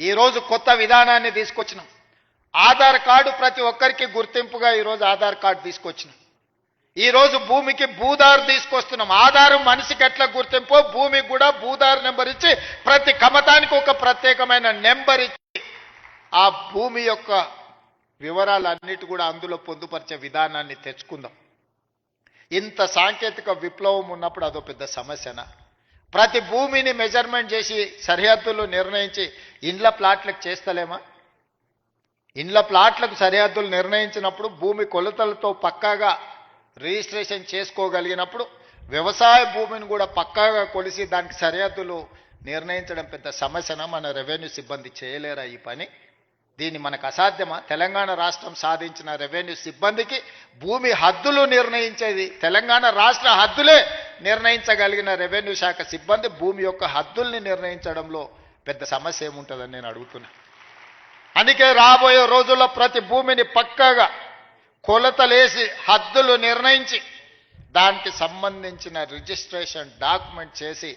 ఈరోజు కొత్త విధానాన్ని తీసుకొచ్చినాం. ఆధార్ కార్డు ప్రతి ఒక్కరికి గుర్తింపుగా ఈరోజు ఆధార్ కార్డు తీసుకొచ్చినాం. ఈరోజు భూమికి భూదారు తీసుకొస్తున్నాం. ఆధారం మనిషికి ఎట్లా గుర్తింపో భూమికి కూడా భూదారు నెంబర్ ఇచ్చి ప్రతి కమతానికి ఒక ప్రత్యేకమైన నెంబర్ ఇచ్చి ఆ భూమి యొక్క వివరాలన్నిటి కూడా అందులో పొందుపరిచే విధానాన్ని తెచ్చుకుందాం. ఇంత సాంకేతిక విప్లవం ఉన్నప్పుడు అదో పెద్ద సమస్యనా? ప్రతి భూమిని మెజర్మెంట్ చేసి సరిహద్దులు నిర్ణయించి ఇండ్ల ప్లాట్లకు చేస్తలేమా? ఇండ్ల ప్లాట్లకు సరిహద్దులు నిర్ణయించినప్పుడు భూమి కొలతలతో పక్కాగా రిజిస్ట్రేషన్ చేసుకోగలిగినప్పుడు వ్యవసాయ భూమిని కూడా పక్కాగా కొలిసి దానికి సరిహద్దులు నిర్ణయించడం పెద్ద సమస్యన? మన రెవెన్యూ సిబ్బంది చేయలేరా ఈ పని? దీన్ని మనకు అసాధ్యమా? తెలంగాణ రాష్ట్రం సాధించిన రెవెన్యూ సిబ్బందికి భూమి హద్దులు నిర్ణయించేది తెలంగాణ రాష్ట్ర హద్దులే నిర్ణయించగలిగిన రెవెన్యూ శాఖ సిబ్బంది భూమి యొక్క హద్దుల్ని నిర్ణయించడంలో పెద్ద సమస్య ఏముంటుందని నేను అడుగుతున్నా. అందుకే రాబోయే రోజుల్లో ప్రతి భూమిని పక్కాగా కొలతలేసి హద్దులు నిర్ణయించి దానికి సంబంధించిన రిజిస్ట్రేషన్ డాక్యుమెంట్ చేసి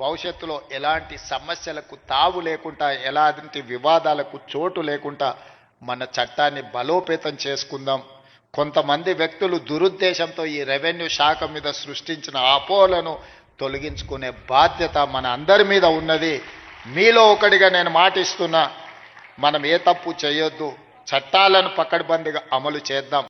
భవిష్యత్తులో ఎలాంటి సమస్యలకు తావు లేకుండా ఎలాంటి వివాదాలకు చోటు లేకుండా మన చట్టాన్ని బలోపేతం చేసుకుందాం. కొంతమంది వ్యక్తులు దురుద్దేశంతో ఈ రెవెన్యూ శాఖ మీద సృష్టించిన అపోలను తొలగించుకునే బాధ్యత మన అందరి మీద ఉన్నది. మీలో ఒకటిగా నేను మాటిస్తున్నా మనం ఏ తప్పు చేయొద్దు. చట్టాలను పక్కడబందిగా అమలు చేద్దాం.